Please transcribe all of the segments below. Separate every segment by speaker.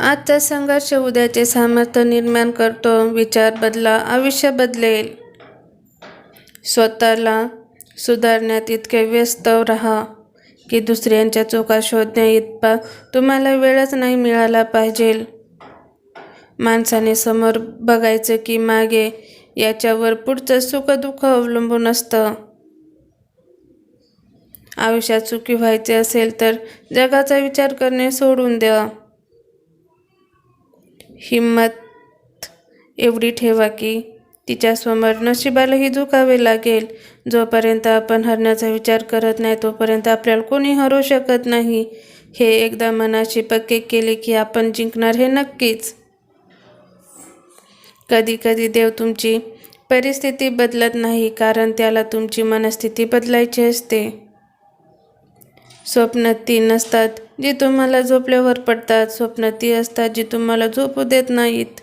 Speaker 1: आजचा संघर्ष उद्याचे सामर्थ्य निर्माण करतो. विचार बदला आयुष्य बदलेल. स्वतःला सुधारण्यात इतके व्यस्त राहा की दुसऱ्यांच्या चुका शोधण्या इतका तुम्हाला वेळच नाही मिळाला पाहिजे. माणसाने समोर बघायचं की मागे याच्यावर पुढचं सुखदुःख अवलंबून असतं. आयुष्यात सुखी व्हायचे असेल तर जगाचा विचार करणे सोडून द्या. हिंमत एवढी ठेवा की तिच्यासमोर नशिबालाही झुकावे लागेल. जोपर्यंत आपण हरण्याचा विचार करत नाही तोपर्यंत आपल्याला कोणी हरू शकत नाही. हे एकदा मनाशी पक्के केले की आपण जिंकणार हे नक्कीच. कधी कधी देव तुमची परिस्थिती बदलत नाही कारण त्याला तुमची मनस्थिती बदलायची असते. स्वप्न ती नसतात जी तुम्हाला झोपल्यावर पडतात स्वप्न ती असतात जी तुम्हाला झोपू देत नाहीत.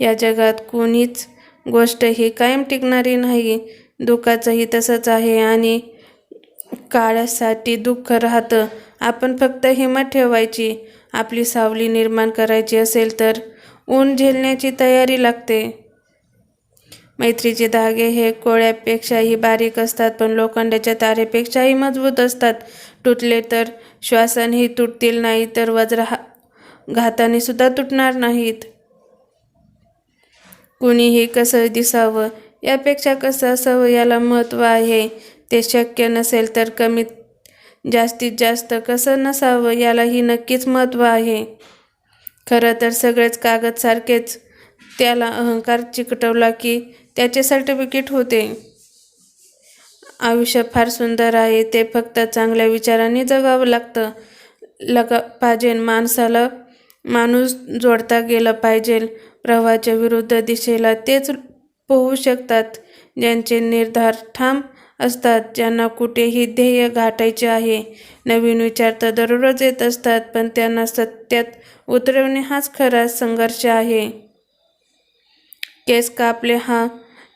Speaker 1: या जगात कोणीच गोष्ट ही कायम टिकणारी नाही. दुःखाचंही तसंच आहे आणि काळासाठी दुःख राहतं. आपण फक्त हिंमत ठेवायची. आपली सावली निर्माण करायची असेल तर ऊन झेलण्याची तयारी लागते. मैत्रीचे धागे हे कोळ्यापेक्षाही बारीक असतात पण लोखंडाच्या तारेपेक्षाही मजबूत असतात. तुटले तर श्वासानेही तुटतील नाही तर वज्र घाताने सुद्धा तुटणार नाहीत. कुणीही कसं दिसावं यापेक्षा कसं असावं याला महत्त्व आहे. ते शक्य नसेल तर कमीत जास्तीत जास्त कसं नसावं यालाही नक्कीच महत्त्व आहे. खरं तर सगळेच कागद सारखेच त्याला अहंकार चिकटवला की त्याचे सर्टिफिकेट होते. आयुष्य फार सुंदर आहे ते फक्त चांगल्या विचारांनी जगावं लागतं. लगा पाहिजे माणसाला माणूस जोडता गेला पाहिजे. प्रवाहाच्या विरुद्ध दिशेला तेच पोहू शकतात. ज्यांचे निर्धार ठाम असतात ज्यांना कुठेही ध्येय गाठायचे आहे. नवीन विचार तर दररोज येत असतात पण त्यांना सत्यात उतरवणे हाच खरा संघर्ष आहे. केस कापले हा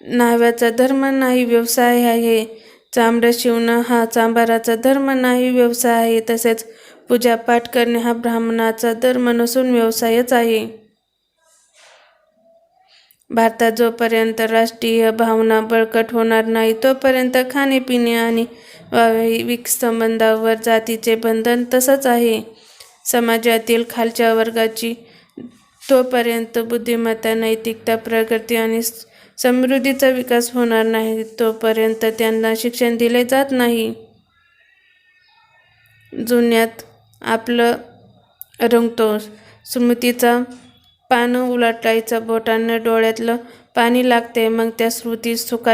Speaker 1: न्हाव्याचा धर्म नाही व्यवसाय आहे. चांबडं शिवणं हा चांभाराचा धर्म नाही व्यवसाय आहे. तसेच पूजापाठ करणे हा ब्राह्मणाचा धर्म नसून व्यवसायच आहे. भारतात जोपर्यंत राष्ट्रीय भावना बळकट होणार नाही तोपर्यंत खाणेपिणे आणि वैवाहिक संबंधावर जातीचे बंधन तसंच आहे. समाजातील खालच्या वर्गाची तोपर्यंत बुद्धिमत्ता नैतिकता प्रगती आणि समृद्धीचा विकास होणार नाही तोपर्यंत त्यांना शिक्षण दिले जात नाही. जुन्यात आपलं रंगतो. स्मृतीचा पानं उलटायचं बोटांना डोळ्यातलं पाणी लागते मग त्या स्मृती सुका